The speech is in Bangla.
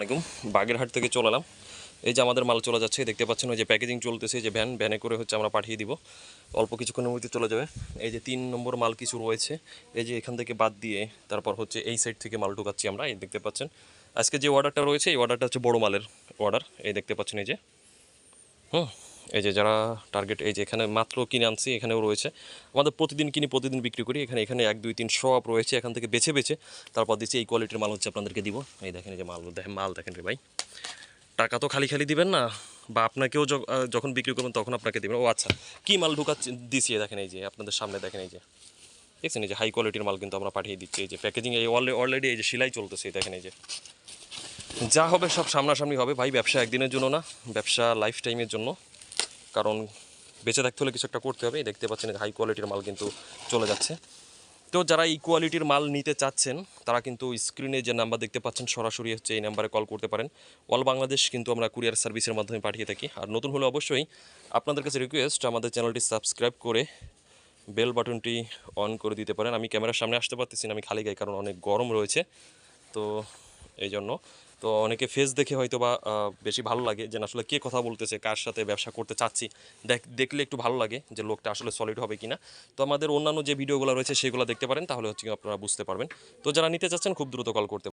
আলাইকুম। বাগেরহাট থেকে চলে এলাম। এই যে আমাদের মাল চলে যাচ্ছে, দেখতে পাচ্ছেন ওই যে প্যাকেজিং চলতেছে যে ভ্যান ভ্যানে করে হচ্ছে আমরা পাঠিয়ে দিব। অল্প কিছুক্ষণের মধ্যে চলে যাবে। এই যে তিন নম্বর মাল কিছু রয়েছে, এই যে এখান থেকে বাদ দিয়ে তারপর হচ্ছে এই সাইড থেকে মাল ঢুকাচ্ছি আমরা, এই দেখতে পাচ্ছেন। আজকে যে অর্ডারটা রয়েছে, এই অর্ডারটা হচ্ছে বড় মালের অর্ডার এই দেখতে পাচ্ছেন এই যে। হুম। এই যে যারা টার্গেট এই যে এখানে মাত্র কিনে আনছি, এখানেও রয়েছে। আমাদের প্রতিদিন কিনি, প্রতিদিন বিক্রি করি। এখানে এখানে এক, দুই, তিন সব রয়েছে। এখান থেকে বেছে বেছে তারপর দিচ্ছি এই কোয়ালিটির মাল হচ্ছে আপনাদেরকে দিব। এই দেখেন, এই যে মাল, দেখেন মাল দেখেন রে ভাই। টাকা তো খালি খালি দিবেন না। বা আপনাকেও যখন বিক্রি করবেন তখন আপনাকে দিবেন। ও আচ্ছা কী মাল ঢুকাচ্ছি এই দেখেন, এই যে আপনাদের সামনে দেখেন, এই যে। দেখছেন, এই যে হাই কোয়ালিটির মাল কিন্তু আমরা পাঠিয়ে দিচ্ছি। এই যে প্যাকেজিং এই অলরেডি এই যে সেলাই চলতেছে দেখেন, এই যে। যা হবে সব সামনাসামনি হবে। ভাই, ব্যবসা একদিনের জন্য না, ব্যবসা লাইফ টাইমের জন্য। কারণ বেঁচে থাকতে হলে কিছু একটা করতে হবে। দেখতে পাচ্ছেন হাই কোয়ালিটির মাল কিন্তু চলে যাচ্ছে। তো যারা এই কোয়ালিটির মাল নিতে চাচ্ছেন, তারা কিন্তু স্ক্রিনে যে নাম্বার দেখতে পাচ্ছেন, সরাসরি হচ্ছে এই নাম্বারে কল করতে পারেন। অল বাংলাদেশ কিন্তু আমরা কুরিয়ার সার্ভিসের মাধ্যমে পাঠিয়ে থাকি। আর নতুন হলে অবশ্যই আপনাদের কাছে রিকোয়েস্ট আমাদের চ্যানেলটি সাবস্ক্রাইব করে বেল বাটনটি অন করে দিতে পারেন। আমি ক্যামেরার সামনে আসতে পারতেছি না, আমি খালি গাই কারণ অনেক গরম রয়েছে। তো এই জন্য তো অনেকে ফেস দেখে হয়তো বা বেশি ভালো লাগে যে আসলে কে কথা বলতেছে, কার সাথে ব্যবসা করতে চাচ্ছি। দেখ, দেখলে একটু ভালো লাগে যে লোকটা আসলে সলিড হবে কি না তো আমাদের অন্যান্য যে ভিডিওগুলো রয়েছে, সেগুলো দেখতে পারেন, তাহলে হচ্ছে আপনারা বুঝতে পারবেন। তো যারা নিতে চাচ্ছেন, খুব দ্রুত কল করতে